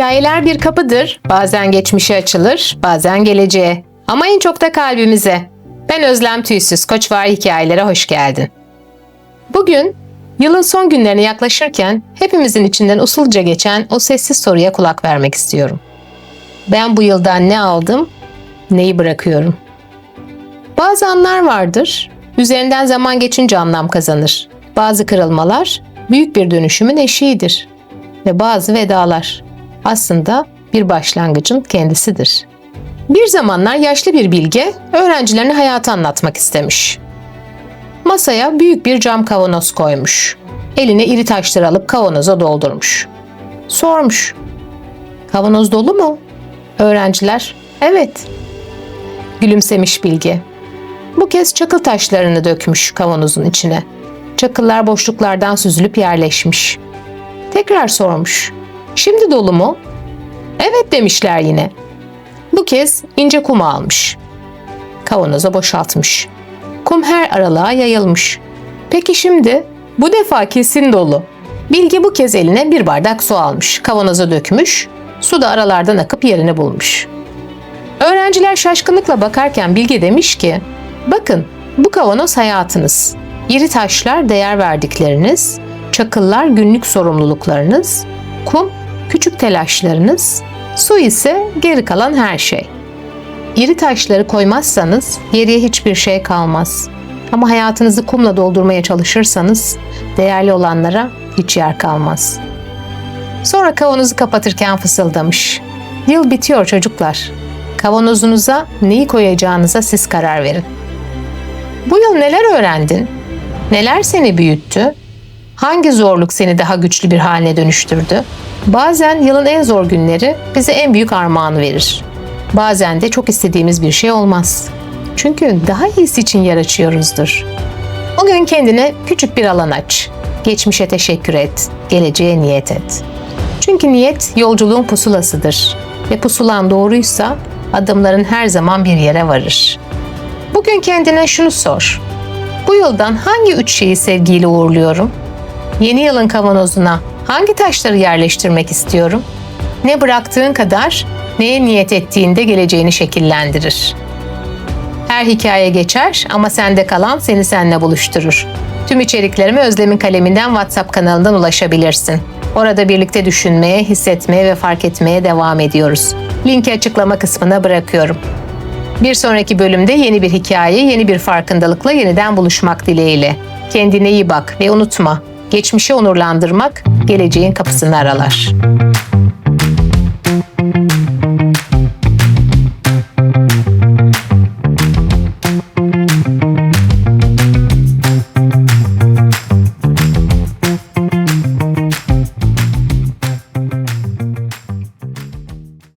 Hikayeler bir kapıdır. Bazen geçmişe açılır, bazen geleceğe. Ama en çok da kalbimize. Ben Özlem Tüysüz, Koçvar Hikayelere hoş geldin. Bugün yılın son günlerine yaklaşırken hepimizin içinden usulca geçen o sessiz soruya kulak vermek istiyorum. Ben bu yıldan ne aldım, neyi bırakıyorum? Bazı anlar vardır, üzerinden zaman geçince anlam kazanır. Bazı kırılmalar büyük bir dönüşümün eşiğidir. Ve bazı vedalar aslında bir başlangıcın kendisidir. Bir zamanlar yaşlı bir bilge öğrencilerine hayatı anlatmak istemiş. Masaya büyük bir cam kavanoz koymuş. Eline iri taşları alıp kavanoza doldurmuş. Sormuş. Kavanoz dolu mu? Öğrenciler, evet. Gülümsemiş bilge. Bu kez çakıl taşlarını dökmüş kavanozun içine. Çakıllar boşluklardan süzülüp yerleşmiş. Tekrar sormuş. Şimdi dolu mu? Evet demişler yine. Bu kez ince kum almış. Kavanoza boşaltmış. Kum her aralığa yayılmış. Peki şimdi? Bu defa kesin dolu. Bilge bu kez eline bir bardak su almış. Kavanoza dökmüş. Su da aralardan akıp yerini bulmuş. Öğrenciler şaşkınlıkla bakarken Bilge demiş ki, bakın bu kavanoz hayatınız. İri taşlar değer verdikleriniz, çakıllar günlük sorumluluklarınız, kum telaşlarınız, su ise geri kalan her şey. İri taşları koymazsanız geriye hiçbir şey kalmaz. Ama hayatınızı kumla doldurmaya çalışırsanız değerli olanlara hiç yer kalmaz. Sonra kavanozu kapatırken fısıldamış. Yıl bitiyor çocuklar. Kavanozunuza neyi koyacağınıza siz karar verin. Bu yıl neler öğrendin? Neler seni büyüttü? Hangi zorluk seni daha güçlü bir haline dönüştürdü? Bazen yılın en zor günleri bize en büyük armağanı verir. Bazen de çok istediğimiz bir şey olmaz. Çünkü daha iyisi için yer açıyoruzdur. Bugün kendine küçük bir alan aç. Geçmişe teşekkür et, geleceğe niyet et. Çünkü niyet yolculuğun pusulasıdır ve pusulan doğruysa adımların her zaman bir yere varır. Bugün kendine şunu sor. Bu yıldan hangi üç şeyi sevgiyle uğurluyorum? Yeni yılın kavanozuna hangi taşları yerleştirmek istiyorum? Ne bıraktığın kadar neye niyet ettiğinde geleceğini şekillendirir. Her hikaye geçer ama sende kalan seni seninle buluşturur. Tüm içeriklerime Özlem'in kaleminden WhatsApp kanalından ulaşabilirsin. Orada birlikte düşünmeye, hissetmeye ve fark etmeye devam ediyoruz. Linki açıklama kısmına bırakıyorum. Bir sonraki bölümde yeni bir hikaye, yeni bir farkındalıkla yeniden buluşmak dileğiyle. Kendine iyi bak ve unutma, geçmişi onurlandırmak geleceğin kapısını aralar.